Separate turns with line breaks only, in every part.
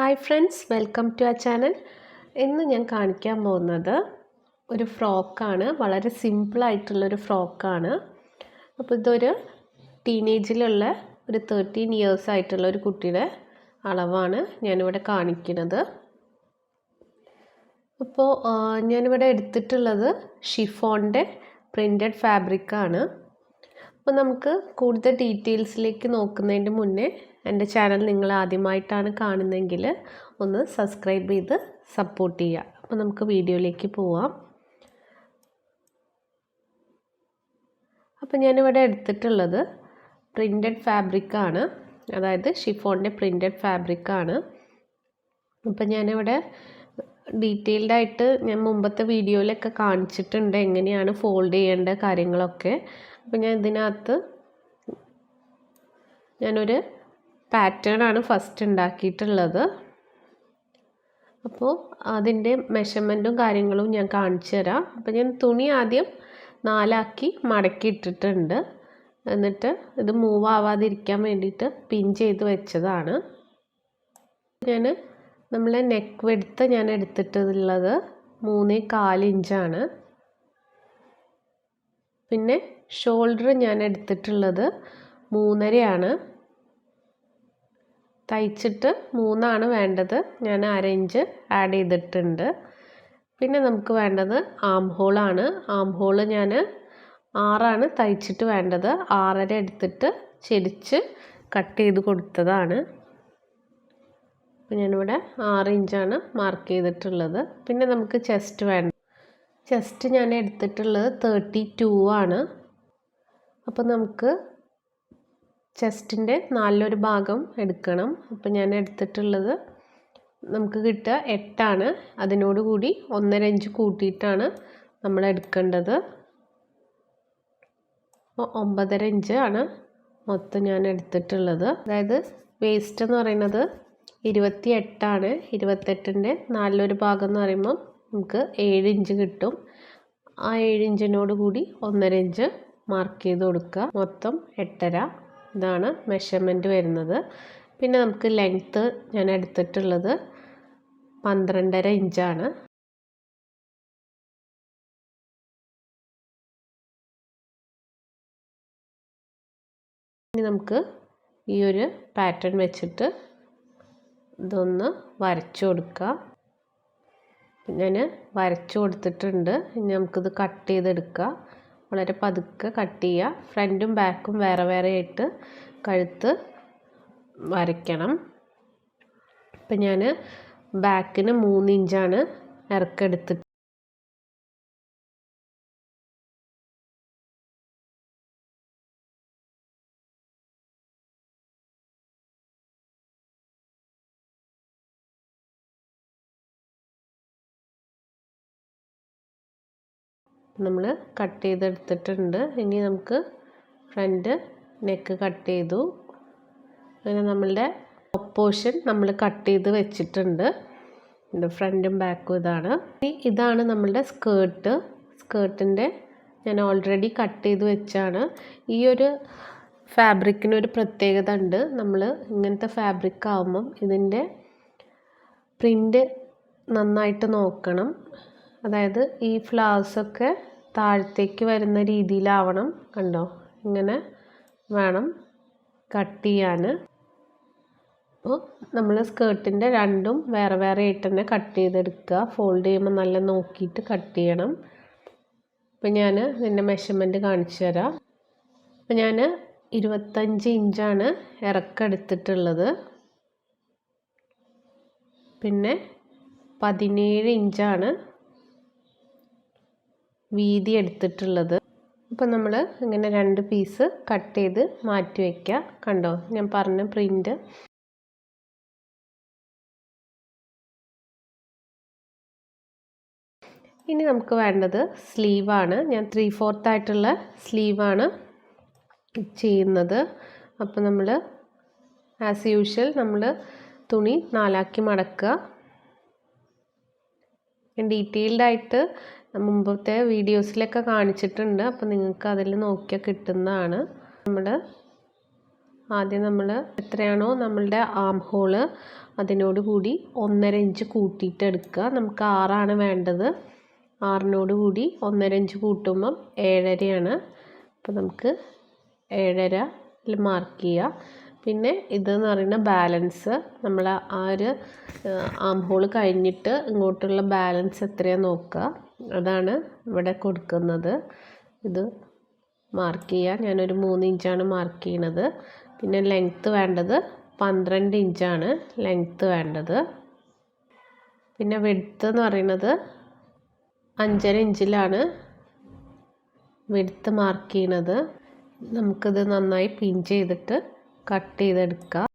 hi friends welcome to ആ channel ഇന്ന് ഞാൻ കാണിക്കാൻ പോകുന്നത് ഒരു ഫ്രോക്കാണ് വളരെ സിമ്പിളായിട്ടുള്ളൊരു ഫ്രോക്കാണ് അപ്പോൾ ഇതൊരു ടീനേജിലുള്ള ഒരു തേർട്ടീൻ ഇയേഴ്സ് ആയിട്ടുള്ള ഒരു കുട്ടിയുടെ അളവാണ് ഞാനിവിടെ കാണിക്കുന്നത് അപ്പോൾ ഞാനിവിടെ എടുത്തിട്ടുള്ളത് ഷിഫോണിൻ്റെ പ്രിൻറ്റഡ് ഫാബ്രിക്കാണ് അപ്പോൾ നമുക്ക് കൂടുതൽ ഡീറ്റെയിൽസിലേക്ക് നോക്കുന്നതിൻ്റെ മുന്നേ എൻ്റെ ചാനൽ നിങ്ങൾ ആദ്യമായിട്ടാണ് കാണുന്നതെങ്കിൽ ഒന്ന് സബ്സ്ക്രൈബ് ചെയ്ത് സപ്പോർട്ട് ചെയ്യുക അപ്പോൾ നമുക്ക് വീഡിയോയിലേക്ക് പോവാം അപ്പോൾ ഞാനിവിടെ എടുത്തിട്ടുള്ളത് പ്രിൻറ്റഡ് ഫാബ്രിക്കാണ് അതായത് ഷിഫോണിൻ്റെ പ്രിൻറ്റഡ് ഫാബ്രിക്കാണ് അപ്പം ഞാനിവിടെ ഡീറ്റെയിൽഡ് ആയിട്ട് ഞാൻ മുമ്പത്തെ വീഡിയോയിലൊക്കെ കാണിച്ചിട്ടുണ്ട് എങ്ങനെയാണ് ഫോൾഡ് ചെയ്യേണ്ട കാര്യങ്ങളൊക്കെ അപ്പോൾ ഞാൻ ഇതിനകത്ത് ഞാനൊരു പാറ്റേൺ ആണ് ഫസ്റ്റ് ഉണ്ടാക്കിയിട്ടുള്ളത് അപ്പോൾ അതിൻ്റെ മെഷർമെൻറ്റും കാര്യങ്ങളും ഞാൻ കാണിച്ചു തരാം അപ്പോൾ ഞാൻ തുണി ആദ്യം നാലാക്കി മടക്കി ഇട്ടിട്ടുണ്ട് എന്നിട്ട് ഇത് മൂവ് ആവാതിരിക്കാൻ വേണ്ടിയിട്ട് പിൻ ചെയ്ത് വെച്ചതാണ് ഞാൻ നമ്മൾ നെക്ക് വെടുത്ത് ഞാൻ എടുത്തിട്ടുള്ളത് മൂന്ന് കാലിഞ്ചാണ് പിന്നെ ഷോൾഡർ ഞാൻ എടുത്തിട്ടുള്ളത് മൂന്നരയാണ് തയ്ച്ചിട്ട് മൂന്നാണ് വേണ്ടത് ഞാൻ ഇഞ്ച് ആഡ് ചെയ്തിട്ടുണ്ട് പിന്നെ നമുക്ക് വേണ്ടത് ആം ഹോളാണ് ആം ഹോള് ഞാൻ ആറാണ് തയ്ച്ചിട്ട് വേണ്ടത് ആറര എടുത്തിട്ട് ചെരിച്ച് കട്ട് ചെയ്ത് കൊടുത്തതാണ് അപ്പോൾ ഞാനിവിടെ ആറ് ഇഞ്ചാണ് മാർക്ക് ചെയ്തിട്ടുള്ളത് പിന്നെ നമുക്ക് ചെസ്റ്റ് വേണം ചെസ്റ്റ് ഞാൻ എടുത്തിട്ടുള്ളത് തേർട്ടി ആണ് അപ്പോൾ നമുക്ക് ചെസ്റ്റിൻ്റെ നാലിലൊരു ഭാഗം എടുക്കണം അപ്പോൾ ഞാൻ എടുത്തിട്ടുള്ളത് നമുക്ക് കിട്ടുക എട്ടാണ് അതിനോടുകൂടി ഒന്നര ഇഞ്ച് കൂട്ടിയിട്ടാണ് നമ്മൾ എടുക്കേണ്ടത് അപ്പോൾ ഒമ്പതര ഇഞ്ച് ആണ് മൊത്തം ഞാൻ എടുത്തിട്ടുള്ളത് അതായത് വേസ്റ്റ് എന്ന് പറയുന്നത് ഇരുപത്തി എട്ടാണ് ഇരുപത്തെട്ടിൻ്റെ നാലിലൊരു ഭാഗം എന്ന് പറയുമ്പം നമുക്ക് ഏഴ് ഇഞ്ച് കിട്ടും ആ ഏഴ് ഇഞ്ചിനോട് കൂടി ഒന്നര ഇഞ്ച് മാർക്ക് ചെയ്ത് കൊടുക്കുക മൊത്തം എട്ടര ഇതാണ് മെഷർമെൻറ്റ് വരുന്നത് പിന്നെ നമുക്ക് ലെങ്ത്ത് ഞാൻ എടുത്തിട്ടുള്ളത്
പന്ത്രണ്ടര ഇഞ്ചാണ് ഇനി നമുക്ക് ഈ ഒരു പാറ്റേൺ വെച്ചിട്ട് ഇതൊന്ന്
വരച്ചു കൊടുക്കുക ഞാൻ വരച്ചു കൊടുത്തിട്ടുണ്ട് ഇനി നമുക്കിത് കട്ട് ചെയ്തെടുക്കുക വളരെ പതുക്കെ കട്ട് ചെയ്യുക ഫ്രണ്ടും ബാക്കും വേറെ വേറെ ആയിട്ട് കഴുത്ത് വരയ്ക്കണം ഇപ്പം
ഞാൻ ബാക്കിന് മൂന്ന് ഇഞ്ചാണ് ഇറക്കെടുത്തിട്ട് നമ്മൾ കട്ട് ചെയ്തെടുത്തിട്ടുണ്ട് ഇനി നമുക്ക് ഫ്രണ്ട്
നെക്ക് കട്ട് ചെയ്തു അങ്ങനെ നമ്മളുടെ ഒപ്പോഷൻ നമ്മൾ കട്ട് ചെയ്ത് വെച്ചിട്ടുണ്ട് ഫ്രണ്ടും ബാക്കും ഇതാണ് ഇനി ഇതാണ് നമ്മളുടെ സ്കേർട്ട് സ്കേർട്ടിൻ്റെ ഞാൻ ഓൾറെഡി കട്ട് ചെയ്ത് വെച്ചാണ് ഈ ഒരു ഫാബ്രിക്കിനൊരു പ്രത്യേകത ഉണ്ട് നമ്മൾ ഇങ്ങനത്തെ ഫാബ്രിക് ഇതിൻ്റെ പ്രിൻ്റ് നന്നായിട്ട് നോക്കണം അതായത് ഈ ഫ്ലവേഴ്സൊക്കെ താഴത്തേക്ക് വരുന്ന രീതിയിലാവണം കണ്ടോ ഇങ്ങനെ വേണം കട്ട് ചെയ്യാൻ അപ്പോൾ നമ്മൾ സ്കേർട്ടിൻ്റെ രണ്ടും വേറെ വേറെ ആയിട്ട് തന്നെ കട്ട് ചെയ്തെടുക്കുക ഫോൾഡ് ചെയ്യുമ്പോൾ നല്ല നോക്കിയിട്ട് കട്ട് ചെയ്യണം അപ്പോൾ ഞാൻ ഇതിൻ്റെ മെഷർമെൻറ്റ് കാണിച്ചു തരാം അപ്പോൾ ഞാൻ ഇരുപത്തഞ്ച് ഇഞ്ചാണ് ഇറക്കെടുത്തിട്ടുള്ളത് പിന്നെ പതിനേഴ് ഇഞ്ചാണ് വീതി എടുത്തിട്ടുള്ളത് അപ്പോൾ നമ്മൾ ഇങ്ങനെ രണ്ട് പീസ് കട്ട് ചെയ്ത്
മാറ്റി വയ്ക്കുക കണ്ടോ ഞാൻ പറഞ്ഞ പ്രിൻ്റ് ഇനി നമുക്ക് വേണ്ടത്
സ്ലീവാണ് ഞാൻ ത്രീ ഫോർത്ത് ആയിട്ടുള്ള സ്ലീവാണ് ചെയ്യുന്നത് അപ്പോൾ നമ്മൾ ആസ് യൂഷ്വൽ നമ്മൾ തുണി നാലാക്കി മടക്കുക ഡീറ്റെയിൽഡായിട്ട് മുമ്പത്തെ വീഡിയോസിലൊക്കെ കാണിച്ചിട്ടുണ്ട് അപ്പോൾ നിങ്ങൾക്ക് അതിൽ നോക്കിയാൽ കിട്ടുന്നതാണ് നമ്മൾ ആദ്യം നമ്മൾ എത്രയാണോ നമ്മളുടെ ആം ഹോള് അതിനോട് കൂടി ഒന്നര ഇഞ്ച് കൂട്ടിയിട്ട് എടുക്കുക നമുക്ക് ആറാണ് വേണ്ടത് ആറിനോട് കൂടി ഒന്നര ഇഞ്ച് കൂട്ടുമ്പം ഏഴരയാണ് അപ്പോൾ നമുക്ക് ഏഴര മാർക്ക് ചെയ്യുക പിന്നെ ഇതെന്ന് പറയുന്ന ബാലൻസ് നമ്മൾ ആ ഒരു ആം കഴിഞ്ഞിട്ട് ഇങ്ങോട്ടുള്ള ബാലൻസ് എത്രയാണ് നോക്കുക അതാണ് ഇവിടെ കൊടുക്കുന്നത് ഇത് മാർക്ക് ചെയ്യാം ഞാനൊരു മൂന്ന് ഇഞ്ചാണ് മാർക്ക് ചെയ്യണത് പിന്നെ ലെങ്ത്ത് വേണ്ടത് പന്ത്രണ്ട് ഇഞ്ചാണ് ലെങ്ത്ത് വേണ്ടത് പിന്നെ വെടുത്ത് എന്ന് പറയുന്നത് അഞ്ചര ഇഞ്ചിലാണ് വെടുത്ത് മാർക്ക് ചെയ്യണത് നമുക്കിത് നന്നായി
പിൻ ചെയ്തിട്ട് കട്ട് ചെയ്തെടുക്കാം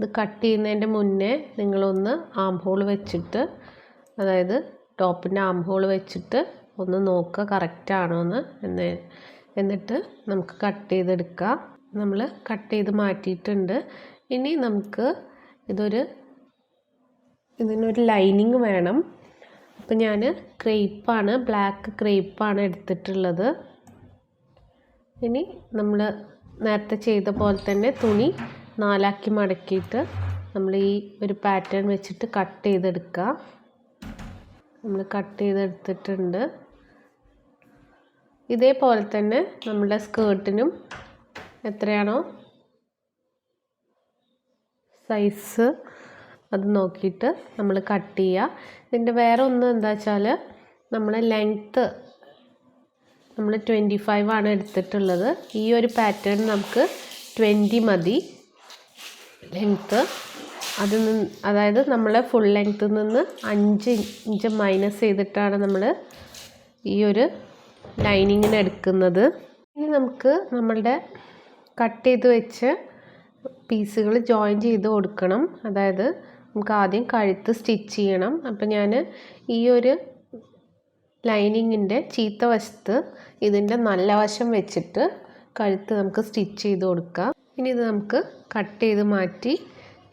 ഇത് കട്ട് ചെയ്യുന്നതിൻ്റെ മുന്നേ നിങ്ങളൊന്ന് ആം ഹോൾ
വെച്ചിട്ട് അതായത് ടോപ്പിൻ്റെ ആം ഹോൾ വെച്ചിട്ട് ഒന്ന് നോക്കുക കറക്റ്റ് ആണോ എന്ന് എന്ന് എന്നിട്ട് നമുക്ക് കട്ട് ചെയ്തെടുക്കാം നമ്മൾ കട്ട് ചെയ്ത് മാറ്റിയിട്ടുണ്ട് ഇനി നമുക്ക് ഇതൊരു ഇതിനൊരു ലൈനിങ് വേണം അപ്പം ഞാൻ ക്രേപ്പാണ് ബ്ലാക്ക് ക്രേപ്പാണ് എടുത്തിട്ടുള്ളത് ഇനി നമ്മൾ നേരത്തെ ചെയ്ത പോലെ തന്നെ തുണി നാലാക്കി മടക്കിയിട്ട് നമ്മൾ ഈ ഒരു പാറ്റേൺ വെച്ചിട്ട് കട്ട് ചെയ്തെടുക്കുക നമ്മൾ കട്ട് ചെയ്തെടുത്തിട്ടുണ്ട് ഇതേപോലെ തന്നെ നമ്മുടെ സ്കേർട്ടിനും എത്രയാണോ സൈസ് അത് നോക്കിയിട്ട് നമ്മൾ കട്ട് ചെയ്യുക ഇതിൻ്റെ വേറെ ഒന്ന് എന്താ വെച്ചാൽ നമ്മൾ ലെങ്ത്ത് നമ്മൾ ട്വൻറ്റി ഫൈവ് ആണ് എടുത്തിട്ടുള്ളത് ഈ ഒരു പാറ്റേൺ നമുക്ക് ട്വൻറ്റി മതി ലെങ്ത്ത് അതിൽ നിന്ന് അതായത് നമ്മൾ ഫുൾ ലെങ്ത്തിൽ നിന്ന് അഞ്ച് ഇഞ്ച് മൈനസ് ചെയ്തിട്ടാണ് നമ്മൾ ഈ ഒരു ലൈനിങ്ങിന് എടുക്കുന്നത് ഇനി നമുക്ക് നമ്മളുടെ കട്ട് ചെയ്ത് വെച്ച് പീസുകൾ ജോയിൻ ചെയ്ത് കൊടുക്കണം അതായത് നമുക്ക് ആദ്യം കഴുത്ത് സ്റ്റിച്ച് ചെയ്യണം അപ്പം ഞാൻ ഈ ഒരു ലൈനിങ്ങിൻ്റെ ചീത്ത വശത്ത് ഇതിൻ്റെ നല്ല വശം വെച്ചിട്ട് കഴുത്ത് നമുക്ക് സ്റ്റിച്ച് ചെയ്ത് കൊടുക്കാം ഇനി ഇത് നമുക്ക് കട്ട് ചെയ്ത് മാറ്റി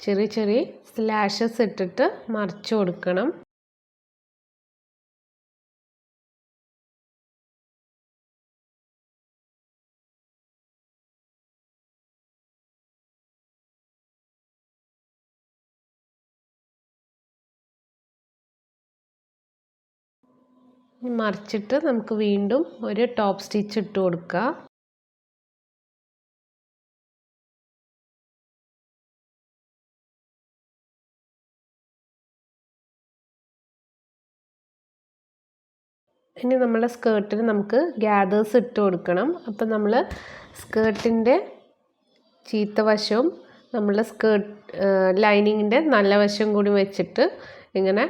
ചെറിയ ചെറിയ സ്ലാഷസ് ഇട്ടിട്ട് മറിച്ചു
കൊടുക്കണം മറിച്ചിട്ട് നമുക്ക് വീണ്ടും ഒരു ടോപ്പ് സ്റ്റിച്ച് ഇട്ട് കൊടുക്കാം ഇനി നമ്മുടെ സ്കേർട്ടിന് നമുക്ക്
ഗ്യാതേഴ്സ് ഇട്ട് കൊടുക്കണം അപ്പം നമ്മൾ സ്കേർട്ടിൻ്റെ ചീത്ത വശവും നമ്മൾ സ്കേർട്ട് ലൈനിങ്ങിൻ്റെ നല്ല വശവും കൂടി വെച്ചിട്ട് ഇങ്ങനെ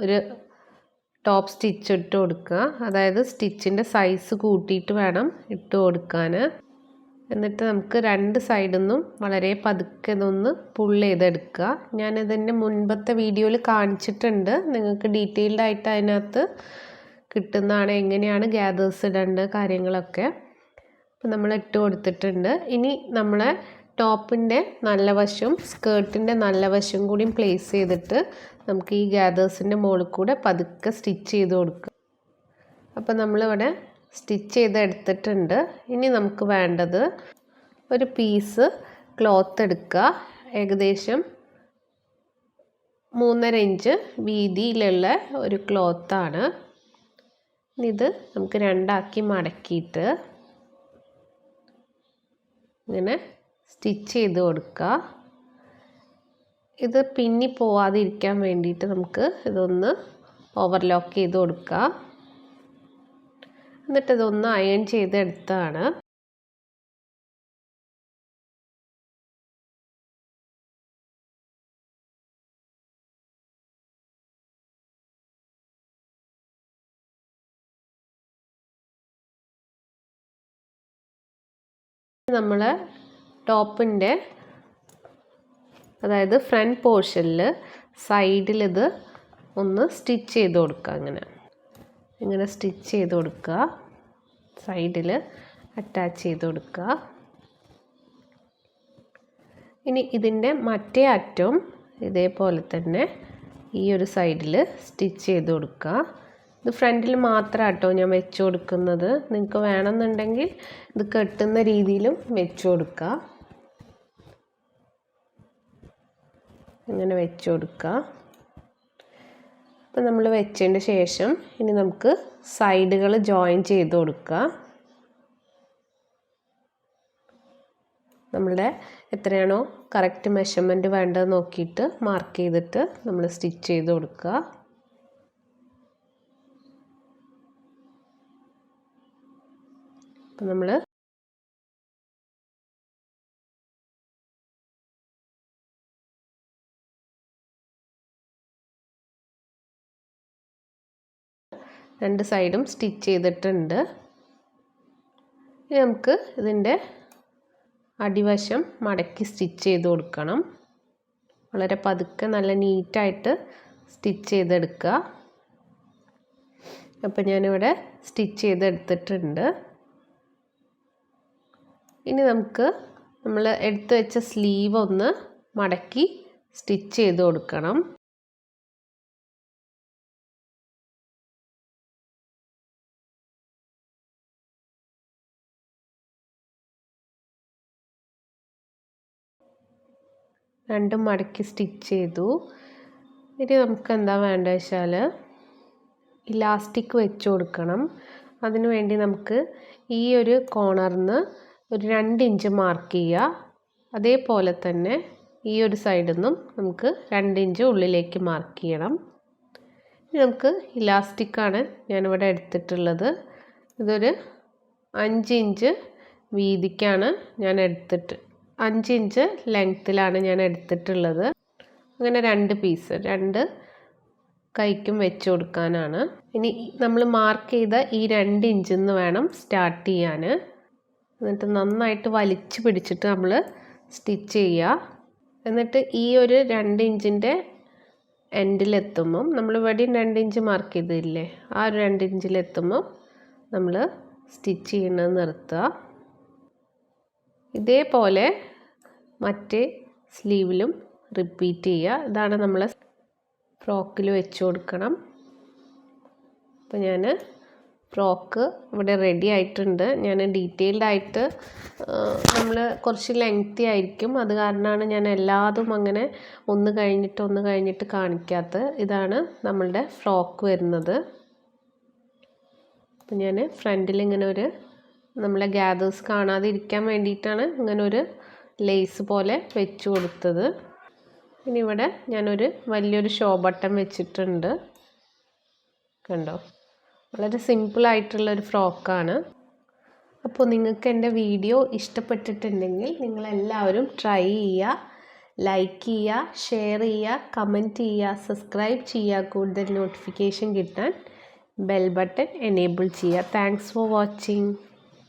ഒരു ടോപ്പ് സ്റ്റിച്ച് ഇട്ട് കൊടുക്കുക അതായത് സ്റ്റിച്ചിൻ്റെ സൈസ് കൂട്ടിയിട്ട് വേണം ഇട്ട് കൊടുക്കാൻ എന്നിട്ട് നമുക്ക് രണ്ട് സൈഡിൽ നിന്നും വളരെ പതുക്കെ ഇതൊന്ന് പുൾ ചെയ്തെടുക്കുക ഞാനിതിൻ്റെ മുൻപത്തെ വീഡിയോയിൽ കാണിച്ചിട്ടുണ്ട് നിങ്ങൾക്ക് ഡീറ്റെയിൽഡായിട്ട് ആയിട്ട് അതിനകത്ത് കിട്ടുന്നതാണ് എങ്ങനെയാണ് ഗ്യാതേഴ്സ് ഇടേണ്ടത് കാര്യങ്ങളൊക്കെ അപ്പോൾ നമ്മൾ ഇട്ട് കൊടുത്തിട്ടുണ്ട് ഇനി നമ്മളെ ടോപ്പിൻ്റെ നല്ല വശവും സ്കേർട്ടിൻ്റെ നല്ല വശവും കൂടിയും പ്ലേസ് ചെയ്തിട്ട് നമുക്ക് ഈ ഗ്യാതേഴ്സിൻ്റെ മുകളിൽ കൂടെ പതുക്കെ സ്റ്റിച്ച് ചെയ്ത് കൊടുക്കുക അപ്പോൾ നമ്മളിവിടെ സ്റ്റിച്ച് ചെയ്ത് എടുത്തിട്ടുണ്ട് ഇനി നമുക്ക് വേണ്ടത് ഒരു പീസ് ക്ലോത്ത് എടുക്കുക ഏകദേശം മൂന്നര ഇഞ്ച് വീതിയിലുള്ള ഒരു ക്ലോത്താണ് ഇത് നമുക്ക് രണ്ടാക്കി മടക്കിയിട്ട് ഇങ്ങനെ സ്റ്റിച്ച് ചെയ്ത് കൊടുക്കുക ഇത് പിന്നി പോവാതിരിക്കാൻ വേണ്ടിയിട്ട് നമുക്ക് ഇതൊന്ന് ഓവർലോക്ക് ചെയ്ത് കൊടുക്കുക എന്നിട്ട്
ഇതൊന്ന് അയൺ ചെയ്തെടുത്താണ് നമ്മൾ ടോപ്പിൻ്റെ
അതായത് ഫ്രണ്ട് പോർഷനിൽ സൈഡിൽ ഇത് ഒന്ന് സ്റ്റിച്ച് ചെയ്ത് കൊടുക്കുക അങ്ങനെ ഇങ്ങനെ സ്റ്റിച്ച് ചെയ്ത് കൊടുക്കുക സൈഡിൽ അറ്റാച്ച് ചെയ്ത് കൊടുക്കുക ഇനി ഇതിൻ്റെ മറ്റേ അറ്റവും ഇതേപോലെ തന്നെ ഈ ഒരു സൈഡിൽ സ്റ്റിച്ച് ചെയ്ത് കൊടുക്കുക ഇത് ഫ്രണ്ടിൽ മാത്രം കേട്ടോ ഞാൻ വെച്ച് കൊടുക്കുന്നത് നിങ്ങൾക്ക് വേണമെന്നുണ്ടെങ്കിൽ ഇത് കെട്ടുന്ന രീതിയിലും വെച്ച് കൊടുക്കുക ഇങ്ങനെ വെച്ച് കൊടുക്കുക അപ്പം നമ്മൾ വെച്ചതിൻ്റെ ശേഷം ഇനി നമുക്ക് സൈഡുകൾ ജോയിൻ ചെയ്ത് കൊടുക്കുക നമ്മളുടെ എത്രയാണോ കറക്റ്റ് മെഷർമെൻറ്റ് വേണ്ടത് നോക്കിയിട്ട് മാർക്ക് ചെയ്തിട്ട് നമ്മൾ സ്റ്റിച്ച് ചെയ്ത് കൊടുക്കുക
അപ്പം നമ്മൾ രണ്ട് സൈഡും സ്റ്റിച്ച് ചെയ്തിട്ടുണ്ട്
ഇനി നമുക്ക് ഇതിൻ്റെ അടിവശം മടക്കി സ്റ്റിച്ച് ചെയ്ത് കൊടുക്കണം വളരെ പതുക്കെ നല്ല നീറ്റായിട്ട് സ്റ്റിച്ച് ചെയ്തെടുക്കുക അപ്പം ഞാനിവിടെ സ്റ്റിച്ച് ചെയ്തെടുത്തിട്ടുണ്ട് ഇനി നമുക്ക് നമ്മൾ എടുത്തു വെച്ച
സ്ലീവ് ഒന്ന് മടക്കി സ്റ്റിച്ച് ചെയ്ത് കൊടുക്കണം രണ്ടും മടക്കി സ്റ്റിച്ച് ചെയ്തു ഇനി നമുക്ക് എന്താ
വേണ്ടത് വെച്ചാൽ ഇലാസ്റ്റിക് വെച്ച് കൊടുക്കണം അതിനു വേണ്ടി നമുക്ക് ഈ ഒരു കോണറിന്ന് ഒരു രണ്ട് ഇഞ്ച് മാർക്ക് ചെയ്യുക അതേപോലെ തന്നെ ഈ ഒരു സൈഡിൽ നിന്നും നമുക്ക് രണ്ട് ഇഞ്ച് ഉള്ളിലേക്ക് മാർക്ക് ചെയ്യണം നമുക്ക് ഇലാസ്റ്റിക്കാണ് ഞാനിവിടെ എടുത്തിട്ടുള്ളത് ഇതൊരു അഞ്ച് ഇഞ്ച് വീതിക്കാണ് ഞാൻ എടുത്തിട്ട് അഞ്ച് ഇഞ്ച് ലെങ്ത്തിലാണ് ഞാൻ എടുത്തിട്ടുള്ളത് അങ്ങനെ രണ്ട് പീസ് രണ്ട് കൈക്കും വെച്ച് കൊടുക്കാനാണ് ഇനി നമ്മൾ മാർക്ക് ചെയ്ത ഈ രണ്ട് ഇഞ്ചിൽ നിന്ന് വേണം സ്റ്റാർട്ട് ചെയ്യാൻ എന്നിട്ട് നന്നായിട്ട് വലിച്ചു പിടിച്ചിട്ട് നമ്മൾ സ്റ്റിച്ച് ചെയ്യുക എന്നിട്ട് ഈ ഒരു രണ്ട് ഇഞ്ചിൻ്റെ എൻഡിലെത്തുമ്പം നമ്മൾ വെടിയും രണ്ട് ഇഞ്ച് മാർക്ക് ചെയ്തില്ലേ ആ ഒരു രണ്ട് ഇഞ്ചിലെത്തുമ്പം നമ്മൾ സ്റ്റിച്ച് ചെയ്യണത് നിർത്തുക ഇതേപോലെ മറ്റേ സ്ലീവിലും റിപ്പീറ്റ് ചെയ്യുക ഇതാണ് നമ്മൾ ഫ്രോക്കിൽ വെച്ച് കൊടുക്കണം അപ്പോൾ ഞാൻ ഫ്രോക്ക് ഇവിടെ റെഡി ആയിട്ടുണ്ട് ഞാൻ ഡീറ്റെയിൽഡ് ആയിട്ട് നമ്മൾ കുറച്ച് ലെങ്തി ആയിരിക്കും അത് കാരണമാണ് ഞാൻ എല്ലാതും അങ്ങനെ ഒന്ന് കഴിഞ്ഞിട്ട് ഒന്ന് കഴിഞ്ഞിട്ട് കാണിക്കാത്തത് ഇതാണ് നമ്മളുടെ ഫ്രോക്ക് വരുന്നത് അപ്പം ഞാൻ ഫ്രണ്ടിൽ ഇങ്ങനെ ഒരു നമ്മളെ ഗ്യാദേഴ്സ് കാണാതെ ഇരിക്കാൻ വേണ്ടിയിട്ടാണ് ഇങ്ങനെ ഒരു ലേസ് പോലെ വെച്ച് കൊടുത്തത് ഇനി ഇവിടെ ഞാനൊരു വലിയൊരു ഷോ ബട്ടൺ വെച്ചിട്ടുണ്ട് കണ്ടോ വളരെ ഒരു ഫ്രോക്കാണ് അപ്പോൾ നിങ്ങൾക്ക് എൻ്റെ വീഡിയോ ഇഷ്ടപ്പെട്ടിട്ടുണ്ടെങ്കിൽ നിങ്ങളെല്ലാവരും ട്രൈ ചെയ്യുക ലൈക്ക് ചെയ്യുക ഷെയർ ചെയ്യുക കമൻറ്റ് ചെയ്യുക സബ്സ്ക്രൈബ് ചെയ്യുക കൂടുതൽ നോട്ടിഫിക്കേഷൻ കിട്ടാൻ ബെൽ ബട്ടൺ എനേബിൾ ചെയ്യുക താങ്ക്സ് ഫോർ വാച്ചിങ്